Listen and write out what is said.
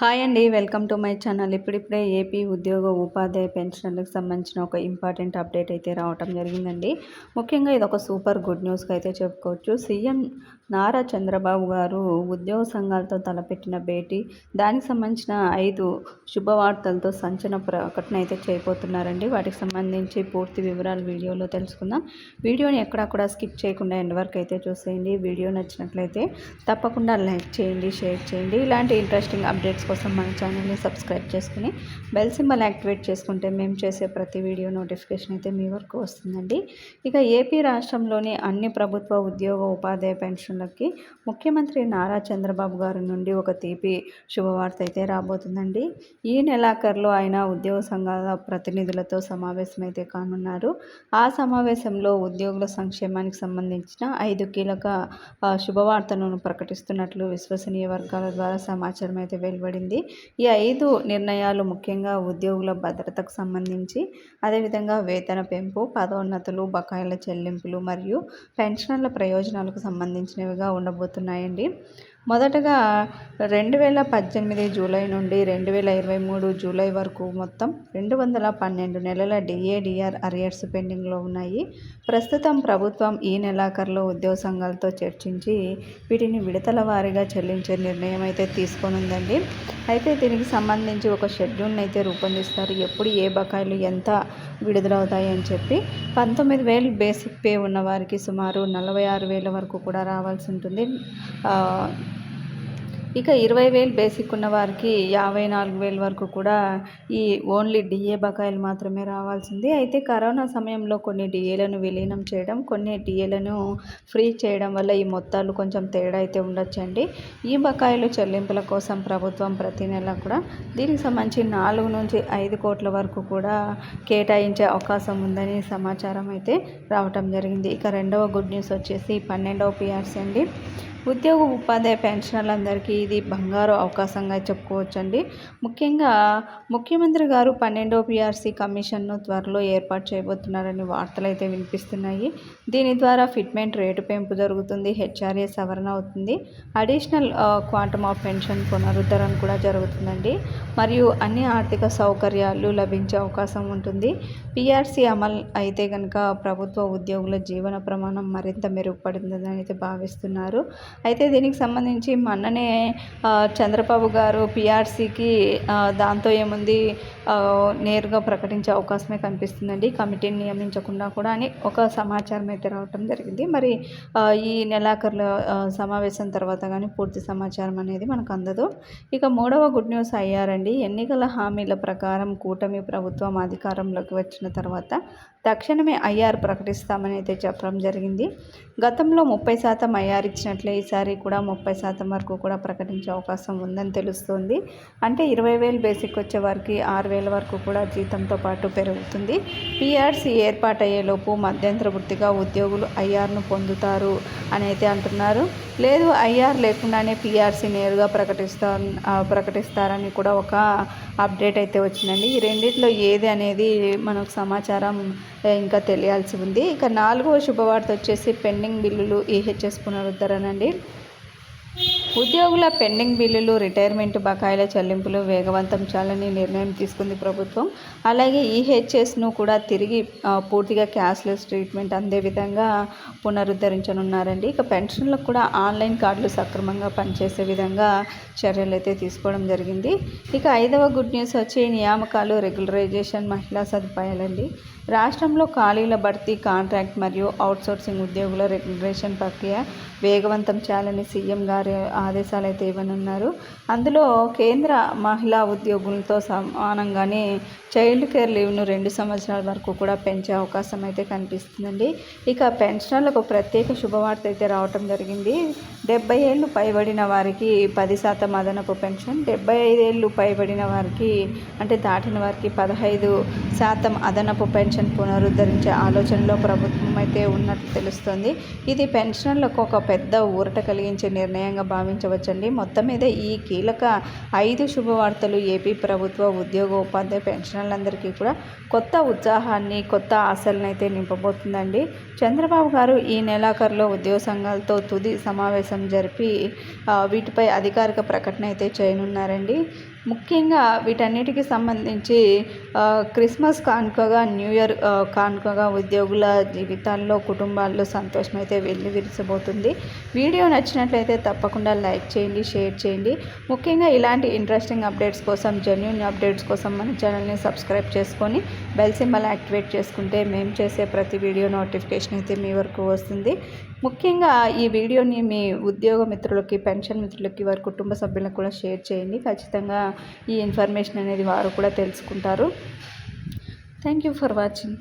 Hi అండి welcome to my channel. ఇప్పుడిప్పుడే AP ఉద్యోగ ఉపాధ్యాయ పెన్షన్లకు సంబంధించిన ఒక ఇంపార్టెంట్ అప్డేట్ అయితే రావటం జరిగిందండి. ముఖ్యంగా ఇది ఒక సూపర్ గుడ్ న్యూస్గా అయితే చెప్పుకోవచ్చు. సీఎం నారా చంద్రబాబు గారు ఉద్యోగ సంఘాలతో తలపెట్టిన భేటీ దానికి సంబంధించిన ఐదు శుభవార్తలతో సంచలన ప్రకటన అయితే చేయబోతున్నారండి. వాటికి సంబంధించి పూర్తి వివరాలు వీడియోలో తెలుసుకుందాం. వీడియోని ఎక్కడా స్కిప్ చేయకుండా ఎండ్ వరకు అయితే చూసేయండి. వీడియో నచ్చినట్లయితే తప్పకుండా లైక్ చేయండి షేర్ చేయండి. ఇలాంటి ఇంట్రెస్టింగ్ అప్డేట్స్ కోసం మన ఛానల్ని సబ్స్క్రైబ్ చేసుకుని బెల్ సింబల్ యాక్టివేట్ చేసుకుంటే మేము చేసే ప్రతి వీడియో నోటిఫికేషన్ అయితే మీ వరకు వస్తుందండి. ఇక ఏపీ రాష్ట్రంలోని అన్ని ప్రభుత్వ ఉద్యోగ ఉపాధ్యాయ పెన్షన్లకి ముఖ్యమంత్రి నారా చంద్రబాబు గారి నుండి ఒక తీపి శుభవార్త అయితే రాబోతుందండి. ఈ నెలాఖరులో ఆయన ఉద్యోగ సంఘాల ప్రతినిధులతో సమావేశమైతే కానున్నారు. ఆ సమావేశంలో ఉద్యోగుల సంక్షేమానికి సంబంధించిన ఐదు కీలక శుభవార్తలను ప్రకటిస్తున్నట్లు విశ్వసనీయ వర్గాల ద్వారా సమాచారం అయితే వెలువడింది చేయబడింది. ఈ ఐదు నిర్ణయాలు ముఖ్యంగా ఉద్యోగుల భద్రతకు సంబంధించి అదేవిధంగా వేతన పెంపు పదోన్నతులు బకాయిల చెల్లింపులు మరియు పెన్షన్ల ప్రయోజనాలకు సంబంధించినవిగా ఉండబోతున్నాయండి. మొదటగా రెండు వేల పద్దెనిమిది జూలై నుండి రెండు వేల ఇరవై మూడు జూలై వరకు మొత్తం రెండు వందల పన్నెండు నెలల డిఏడిఆర్ అరియర్స్ పెండింగ్లో ఉన్నాయి. ప్రస్తుతం ప్రభుత్వం ఈ నెలాఖరులో ఉద్యోగ సంఘాలతో చర్చించి వీటిని విడతల వారీగా చెల్లించే నిర్ణయం అయితే తీసుకొనుందండి. అయితే దీనికి సంబంధించి ఒక షెడ్యూల్ని అయితే రూపొందిస్తారు. ఎప్పుడు ఏ బకాయిలు ఎంత విడుదలవుతాయి అని చెప్పి పంతొమ్మిది వేలు బేసిక్ పే ఉన్న వారికి సుమారు నలభై ఆరు వేల వరకు కూడా రావాల్సి ఉంటుంది. ఇక ఇరవై వేలు బేసిక్ ఉన్న వారికి యాభై నాలుగు వేల వరకు కూడా ఈ ఓన్లీ డిఏ బకాయిలు మాత్రమే రావాల్సింది. అయితే కరోనా సమయంలో కొన్ని డిఏలను విలీనం చేయడం కొన్ని డిఏలను ఫ్రీ చేయడం వల్ల ఈ మొత్తాలు కొంచెం తేడా అయితే ఉండొచ్చండి. ఈ బకాయిలు చెల్లింపుల కోసం ప్రభుత్వం ప్రతి నెల కూడా దీనికి సంబంధించి నాలుగు నుంచి ఐదు కోట్ల వరకు కూడా కేటాయించే అవకాశం ఉందని సమాచారం అయితే రావటం జరిగింది. ఇక రెండవ గుడ్ న్యూస్ వచ్చేసి పన్నెండవ పిఆర్సీ అండి. ఉద్యోగ ఉపాధ్యాయ పెన్షనర్లందరికీ ఇది బంగారు అవకాశంగా చెప్పుకోవచ్చండి. ముఖ్యంగా ముఖ్యమంత్రి గారు పన్నెండో పిఆర్సీ కమిషన్ను త్వరలో ఏర్పాటు చేయబోతున్నారని వార్తలు అయితే వినిపిస్తున్నాయి. దీని ద్వారా ఫిట్మెంట్ రేటు పెంపు జరుగుతుంది హెచ్ఆర్ఏ సవరణ అవుతుంది అడిషనల్ క్వాంటమ్ ఆఫ్ పెన్షన్ పునరుద్ధరణ కూడా జరుగుతుందండి. మరియు అన్ని ఆర్థిక సౌకర్యాలు లభించే అవకాశం ఉంటుంది. పిఆర్సీ అమలు అయితే కనుక ప్రభుత్వ ఉద్యోగుల జీవన ప్రమాణం మరింత మెరుగుపడుతుందని అయితే భావిస్తున్నారు. అయితే దీనికి సంబంధించి మొన్ననే చంద్రబాబు గారు పిఆర్సీకి దాంతో ఏముంది నేరుగా ప్రకటించే అవకాశమే కనిపిస్తుందండి. కమిటీని నియమించకుండా కూడా అని ఒక సమాచారం అయితే రావటం జరిగింది. మరి ఈ నెలాఖరుల సమావేశం తర్వాత కానీ పూర్తి సమాచారం అనేది మనకు అందదు. ఇక మూడవ గుడ్ న్యూస్ అయ్యారండి. ఎన్నికల హామీల ప్రకారం కూటమి ప్రభుత్వం అధికారంలోకి వచ్చిన తర్వాత తక్షణమే ఐఆర్ ప్రకటిస్తామని అయితే చెప్పడం జరిగింది. గతంలో ముప్పై శాతం ఐఆర్ ఇచ్చినట్లే ఈసారి కూడా ముప్పై శాతం వరకు కూడా ప్రకటించే అవకాశం ఉందని తెలుస్తుంది. అంటే ఇరవై వేలు బేసిక్ వచ్చే వారికి ఆరు వేల వరకు కూడా జీతంతో పాటు పెరుగుతుంది. పిఆర్సీ ఏర్పాటయ్యేలోపు మధ్యంతర వృత్తిగా ఉద్యోగులు ఐఆర్ను పొందుతారు అని అయితే అంటున్నారు. లేదు ఐఆర్ లేకుండానే పిఆర్సీ నేరుగా ప్రకటిస్తా ప్రకటిస్తారని కూడా ఒక అప్డేట్ అయితే వచ్చిందండి. ఈ రెండిట్లో ఏది అనేది మనకు సమాచారం ఇంకా తెలియాల్సి ఉంది. ఇక నాలుగవ శుభవార్త వచ్చేసి పెండింగ్ బిల్లులు ఈహెచ్ఎస్ పునరుద్ధరణ అండి ఉద్యోగుల పెండింగ్ బిల్లులు రిటైర్మెంట్ బకాయిల చెల్లింపులు వేగవంతం చేయాలని నిర్ణయం తీసుకుంది ప్రభుత్వం. అలాగే ఈహెచ్ఎస్ను కూడా తిరిగి పూర్తిగా క్యాష్లెస్ ట్రీట్మెంట్ అందే విధంగా పునరుద్ధరించనున్నారండి. ఇక పెన్షన్లకు కూడా ఆన్లైన్ కార్డులు సక్రమంగా పనిచేసే విధంగా చర్యలు అయితే తీసుకోవడం జరిగింది. ఇక ఐదవ గుడ్ న్యూస్ వచ్చి నియామకాలు రెగ్యులరైజేషన్ మహిళా సదుపాయాలండి. రాష్ట్రంలో ఖాళీల భర్తీ కాంట్రాక్ట్ మరియు అవుట్సోర్సింగ్ ఉద్యోగుల రెగ్యులరేషన్ ప్రక్రియ వేగవంతం చేయాలని సీఎం గారి ఆదేశాలు అయితే ఇవ్వనున్నారు. అందులో కేంద్ర మహిళా ఉద్యోగులతో సమానంగానే చైల్డ్ కేర్ లీవ్ను రెండు సంవత్సరాల వరకు కూడా పెంచే అవకాశం అయితే కనిపిస్తుందండి. ఇక పెన్షనర్లకు ప్రత్యేక శుభవార్త అయితే రావటం జరిగింది. డెబ్బై ఏళ్ళు పైబడిన వారికి పది శాతం అదనపు పెన్షన్ డెబ్బై ఐదేళ్ళు పైబడిన వారికి అంటే దాటిన వారికి పదహైదు శాతం అదనపు పెన్షన్ పునరుద్ధరించే ఆలోచనలో ప్రభుత్వం అయితే ఉన్నట్లు తెలుస్తుంది. ఇది పెన్షనర్లకు ఒక పెద్ద ఊరట కలిగించే నిర్ణయంగా భావించారు భావించవచ్చండి మొత్తం మీద ఈ కీలక ఐదు శుభవార్తలు ఏపీ ప్రభుత్వ ఉద్యోగ ఉపాధ్యాయ పెన్షనర్లందరికీ కూడా కొత్త ఉత్సాహాన్ని కొత్త ఆశలను అయితే నింపబోతుందండి. చంద్రబాబు గారు ఈ నెలాఖరులో ఉద్యోగ సంఘాలతో తుది సమావేశం జరిపి వీటిపై అధికారిక ప్రకటన అయితే చేయనున్నారండి. ముఖ్యంగా వీటన్నిటికి సంబంధించి క్రిస్మస్ కానుకగా న్యూ ఇయర్ కానుకగా ఉద్యోగుల జీవితాల్లో కుటుంబాల్లో సంతోషం అయితే వెళ్ళి విరిసిపోతుంది. వీడియో నచ్చినట్లయితే తప్పకుండా లైక్ చేయండి షేర్ చేయండి. ముఖ్యంగా ఇలాంటి ఇంట్రెస్టింగ్ అప్డేట్స్ కోసం జెన్యున్ అప్డేట్స్ కోసం మన ఛానల్ని సబ్స్క్రైబ్ చేసుకొని బెల్ సింబల్ యాక్టివేట్ చేసుకుంటే మేము చేసే ప్రతి వీడియో నోటిఫికేషన్ అయితే మీ వరకు వస్తుంది. ముఖ్యంగా ఈ వీడియోని మీ ఉద్యోగ మిత్రులకి పెన్షన్ మిత్రులకి వారి కుటుంబ సభ్యులకు కూడా షేర్ చేయండి. ఖచ్చితంగా ఈ ఇన్ఫర్మేషన్ అనేది వారు కూడా తెలుసుకుంటారు. Thank you for watching.